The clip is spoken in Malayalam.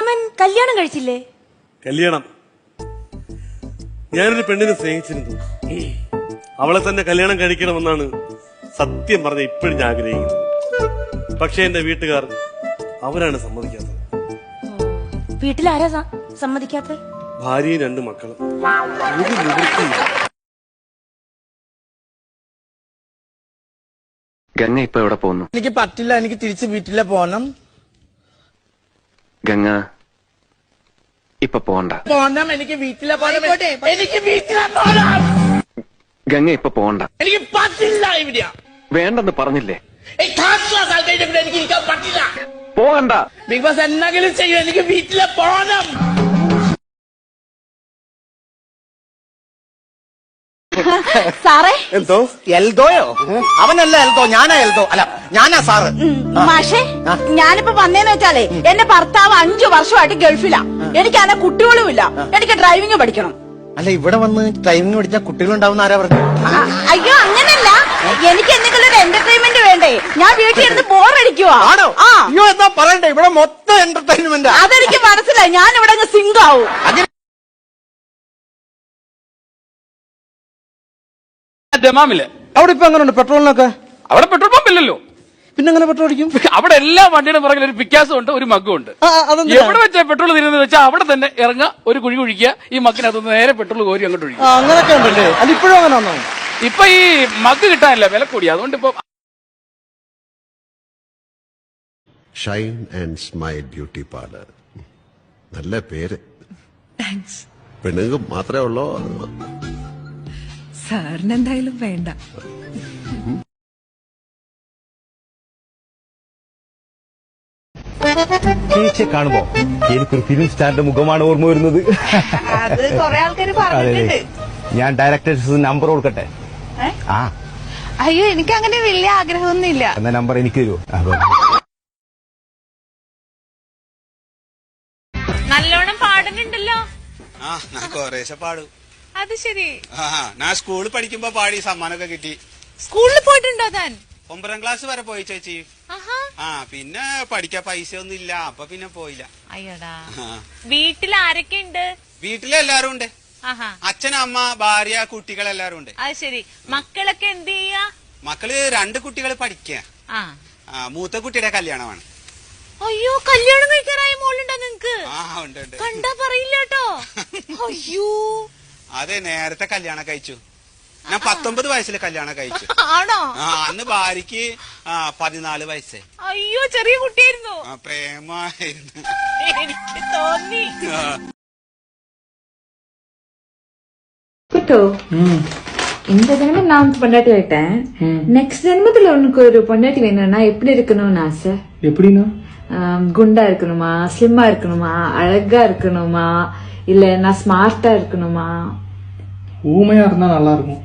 ഉത്തമൻ കല്യാണം കഴിച്ചില്ലേ? കല്യാണം. ഞാനൊരു പെണ്ണിനെ സ്നേഹിച്ചിരുന്നു. അവളെ തന്നെ കല്യാണം കഴിക്കണമെന്നാണ് സത്യം പറഞ്ഞ ഇപ്പോഴും ഞാൻ ആഗ്രഹിക്കുന്നത്. പക്ഷെ എന്റെ വീട്ടുകാർ അവരാണ് സമ്മതിക്കാത്തത്. വീട്ടിൽ ആരാ സമ്മതിക്കാത്തത്? സമ്മതിക്കാത്തെ ഭാര്യയും രണ്ട് മക്കളും. ഒരു നിവൃത്തിയില്ല. ഗംഗ ഇപ്പൊ എവിടെ പോകുന്നു? എനിക്ക് പറ്റില്ല എനിക്ക് തിരിച്ച് വീട്ടിലെ പോണം. ഗംഗ ഇപ്പൊ പോണ്ട. പോണം എനിക്ക് വീട്ടിലെ പോണം എനിക്ക് വീട്ടിലെ പോണം ഗംഗ ഇപ്പൊ പോണ്ട. എനിക്ക് പറ്റില്ല ഇവിടെ വേണ്ടെന്ന് പറഞ്ഞില്ലേ? എനിക്ക് ഇരിക്കാൻ പറ്റില്ല. പോകണ്ട. ബിഗ് ബോസ് എന്തെങ്കിലും ചെയ്യും എനിക്ക് വീട്ടിലെ പോണം. സാറേ? എന്തോ? എൽദോയോ? അവനല്ല എൽദോ ഞാനാ എൽദോ. അല്ല ഞാനാ സാറ്. മാഷേ ഞാനിപ്പോ വന്നേന്ന് വെച്ചാലേ എന്റെ ഭർത്താവ് അഞ്ചു വർഷമായിട്ട് ഗൾഫിലാ. എനിക്ക് അങ്ങനെ കുട്ടികളുമില്ല. എനിക്ക് ഡ്രൈവിംഗ് പഠിക്കണം. അല്ല ഇവിടെ വന്ന് ഡ്രൈവിംഗ് പഠിച്ചാൽ കുട്ടികളുണ്ടാവുന്ന ആരാ പറഞ്ഞു? അയ്യോ അങ്ങനല്ല. എനിക്ക് എന്തെങ്കിലും ഒരു എന്റർടൈൻമെന്റ് വേണ്ടേ? ഞാൻ വീട്ടിൽ ഇരുന്ന് ബോറടിക്കുവാ ആണോ? അയ്യോ എന്താ പറയണ്ടേ? ഇവിടെ മൊത്തം എന്റർടൈൻമെന്റ് അതെനിക്ക് മനസ്സിലായി. ഞാൻ ഇവിടെ അങ്ങ് സിങ്ക് ആവും ദമാമിൽ. അവിടെ ഇപ്പൊ എങ്ങനെയുണ്ട് പെട്രോളിനൊക്കെ? അവിടെ പെട്രോൾ പമ്പ് ഇല്ലല്ലോ പിന്നെ അങ്ങനെ പെട്രോൾ അടിക്കും? അവിടെ എല്ലാ വണ്ടിയുടെ പുറകിൽ ഒരു പിക്കാസും ഉണ്ട് ഒരു മഗ്ഗും ഉണ്ട്? എവിടെ വെച്ചാൽ പെട്രോൾ തീരുന്നത് വെച്ചാൽ അവിടെ തന്നെ ഇറങ്ങുക ഒരു കുഴി കുഴിക്കുക ഈ മഗ്ഗിനകത്ത് നേരെ പെട്രോൾ കോരി അങ്ങോട്ട് ഒഴിക്കുക. അങ്ങനൊക്കെ ഉണ്ടല്ലേ? ഇപ്പോഴും അങ്ങനെ വന്നോ? ഇപ്പൊ ഈ മഗ് കിട്ടാനില്ല വില കൂടി അതുകൊണ്ട് ഇപ്പൊ shine and smile beauty parlour നല്ല പേര്. പെണ്ണുങ്ങൾക്ക് മാത്രമേ ഉള്ളോ. സാറിന് എന്തായാലും വേണ്ട. ചേച്ചിയെ കാണുമ്പോ എനിക്കൊരു ഫിലിം സ്റ്റാറിന്റെ മുഖമാണ് ഓർമ്മ വരുന്നത്. അത് കൊറേ ആൾക്കാര് അതെ അതെ. ഞാൻ ഡയറക്ടേഴ്സ് നമ്പർ കൊടുക്കട്ടെ? ആ. അയ്യോ എനിക്ക് അങ്ങനെ വലിയ ആഗ്രഹമൊന്നുമില്ല. എന്ന നമ്പർ എനിക്ക് തരുമോ നല്ലോണം പാടുന്നുണ്ടല്ലോ. ആ ഞാൻ കൊറേശ്ശെ പാടും. അത് ശരി. ആ ഞാൻ സ്കൂളിൽ പഠിക്കുമ്പോ പാടി സമ്മാനമൊക്കെ കിട്ടി. സ്കൂളിൽ പോയിട്ടുണ്ടോ താൻ? ഒമ്പതാം ക്ലാസ് വരെ പോയി ചേച്ചി. ആഹാ. ആ പിന്നെ പഠിക്കാൻ പൈസ ഒന്നും ഇല്ല. അപ്പൊ പിന്നെ പോയില്ല. അയ്യടാ. ആ. വീട്ടിൽ ആരൊക്കെ ഉണ്ട്? വീട്ടിലെല്ലാരും ഉണ്ട്. ആഹാ. അച്ഛൻ അമ്മ ഭാര്യ കുട്ടികൾ എല്ലാരും ഉണ്ട്. അത് ശരി. മക്കളൊക്കെ എന്ത് ചെയ്യാ? മക്കൾ രണ്ട് കുട്ടികൾ പഠിക്കുക ആ. ആ, മൂത്ത കുട്ടിയുടെ കല്യാണമാണ്. അയ്യോ കല്യാണം കഴിക്കാറായ മോളുണ്ടോ നിങ്ങക്ക്? ആ ഉണ്ട് ഉണ്ട്. കണ്ടാ പറയില്ല കേട്ടോ. അയ്യോ. അതെ നേരത്തെ കല്യാണം കഴിച്ചു ഞാൻ പത്തൊമ്പത് വയസ്സിൽ കല്യാണം കഴിച്ചു ആണോ ആ അന്ന് ഭാര്യക്ക് ആ പതിനാല് വയസ്സ് അയ്യോ ചെറിയ കുട്ടിയായിരുന്നു ആ പ്രേമായിരുന്നു എനിക്ക് തോന്നി ആ. குட்டோ இந்த ஜென்மம் நான் பொண்டாட்டி ஆயிட்டேன் நெக்ஸ்ட் ஜென்மத்துல உனக்கு ஒரு பொண்டாட்டி வேணும்னா எப்படி இருக்கணும்னு ஆசை எப்படின்னா ஆம், குண்டா இருக்கணுமா ஸ்லிம்மா இருக்கணுமா அழகா இருக்கணுமா இல்ல நான் ஸ்மார்ட்டா இருக்கணுமா? ஊமையா இருந்தா நல்லா இருக்கும்.